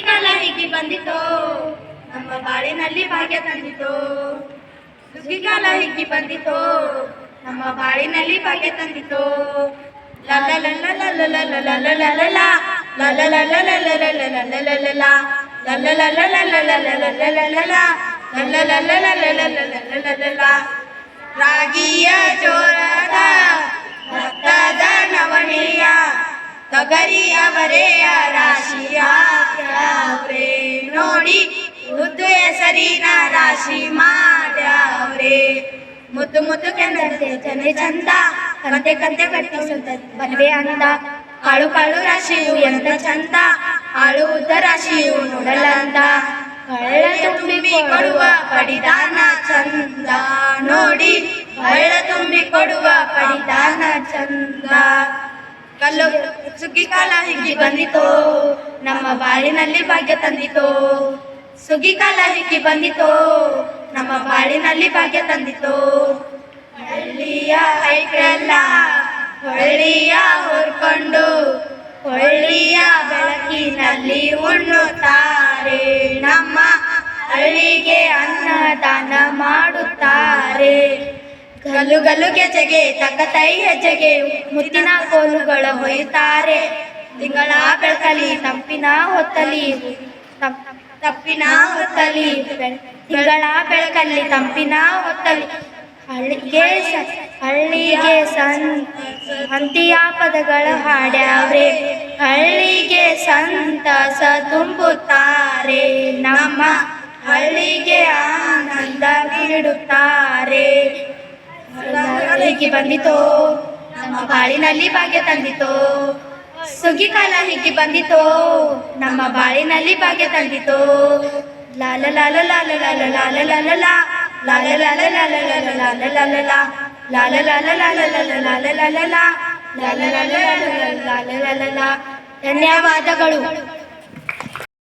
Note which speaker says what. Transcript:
Speaker 1: ಕಾಲ ಹೀಗೆ ಬಂದಿತೋ ನಮ್ಮ ಬಾಳಿನಲ್ಲಿ ಭಾಗ್ಯ ತಂದಿತು ಸುಗ್ಗಿಕಾಲ ಹೀಗೆ ಬಂದಿತು ನಮ್ಮ ಬಾಳಿನಲ್ಲಿ ಭಾಗ್ಯ ತಂದಿತು. ರಾಗಿಯ ಚೋರದ ಭತ್ತದ ನವಣೆಯ ತೊಗರಿಯ ಬರೆಯ ರಾಶಿಯ ಹೆಸರಿನ ರಾಶಿ ಮಾಡ್ಯಾವ್ರೆ ಮುದ್ದು ಮುದ್ದು ಕೆಂದರ್ತೆ ಚಂದೆ ಚಂದ, ಕಂತೆ ಕಂತೆ ಕಟ್ಟಿಸುತ್ತ ಬಲ್ವೆ ಅಂದ. ಕಾಳು ಕಾಳು ರಾಶಿಯು ಎಂತ ಚಂದ, ಆಳು ಉದ್ದ ರಾಶಿಯು ನೋಡಲಂದ. ಕಳ್ಳ ತುಂಬಿ ಕೊಡುವ ಪಡಿದಾನ ಚಂದ, ನೋಡಿ. ಕಳ್ಳ ತುಂಬಿ ಕೊಡುವ ಪಡಿದಾನ ಚಂದ. ಕಲ್ಲು ಸುಗ್ಗಿ ಕಾಲ ಹಿಂಗಿ ಬಂದಿತೋ, ನಮ್ಮ ಬಾಳಿನಲ್ಲಿ ಭಾಗ್ಯ ತಂದಿತೋ. ಸುಗ್ಗಿ ಕಾಲ ಹೆಕ್ಕಿ ಬಂದಿತೋ, ನಮ್ಮ ಬಾಳಿನಲ್ಲಿ ಭಾಗ್ಯ ತಂದಿತೋ. ಹಳ್ಳಿಯ ಹೈಕ್ರೆಲ್ಲ ಹೊಳ್ಳಿಯ ಹೊರ್ಕೊಂಡು, ಹೊಳ್ಳಿಯ ಬೆಳಕಿನಲ್ಲಿ ಉಣ್ಣುತ್ತಾರೆ. ನಮ್ಮ ಹಳ್ಳಿಗೆ ಅನ್ನದಾನ ಮಾಡುತ್ತಾರೆ. ಗಲು ಗಲು ಗೆಜೆಗೆ, ತಕ್ಕ ತೈ ಹೆಜ್ಜೆಗೆ, ಮುತ್ತಿನ ಕೋಲುಗಳ ಹೊಯ್ಯುತ್ತಾರೆ ತಿಂಗಳ ಬೆಳಕಲಿ, ತಂಪಿನ ಹೊತ್ತಲಿ ತಪ್ಪಿನ ಹೊತ್ತಲಿ ತಿಂಗಳ ಬೆಳಕಲ್ಲಿ ತಂಪಿನ ಹೊತ್ತಲಿ ಹಳ್ಳಿಗೆ ಹಳ್ಳಿಗೆ ಸನ್ ಹಂತಿಯ ಪದಗಳ ಹಾಡ್ಯಾವ್ರೆ. ಹಳ್ಳಿಗೆ ಸಂತಸ ತುಂಬುತ್ತಾರೆ. ನಮ್ಮ ಹಳ್ಳಿಗೆ ಆನಂದ ನೀಡುತ್ತಾರೆ. ಹೀಗೆ ಬಂದಿತೋ, ನಮ್ಮ ಬಾಳಿನಲ್ಲಿ ಭಾಗ್ಯ ತಂದಿತೋ. ಸುಗ್ಗಿ ಕಾಲ ಹೆಕ್ಕಿ ಬಂದಿತೋ ನಮ್ಮ ಬಾಳಿನಲ್ಲಿ ಭಾಗ್ಯ ತಂದಿತೋ ಲಾಲ ಲಾಲ ಲಾಲ ಲಾಲ ಲಾಲ ಲಾಲ ಲಾ. ಲಾಲ ಲಾಲ ಲಾಲ ಲಾಲ ಲಾಲ ಲಾಲ ಲಾ. ಲಾಲ ಲಾಲ ಲಾಲ ಲಾಲ ಲಾಲ ಲಾಲ ಲಾ. ಲಾಲ ಲಾಲ ಲಾಲ ಲಾಲ ಲಾಲ ಲಾಲ ಲಾ. ಧನ್ಯವಾದಗಳು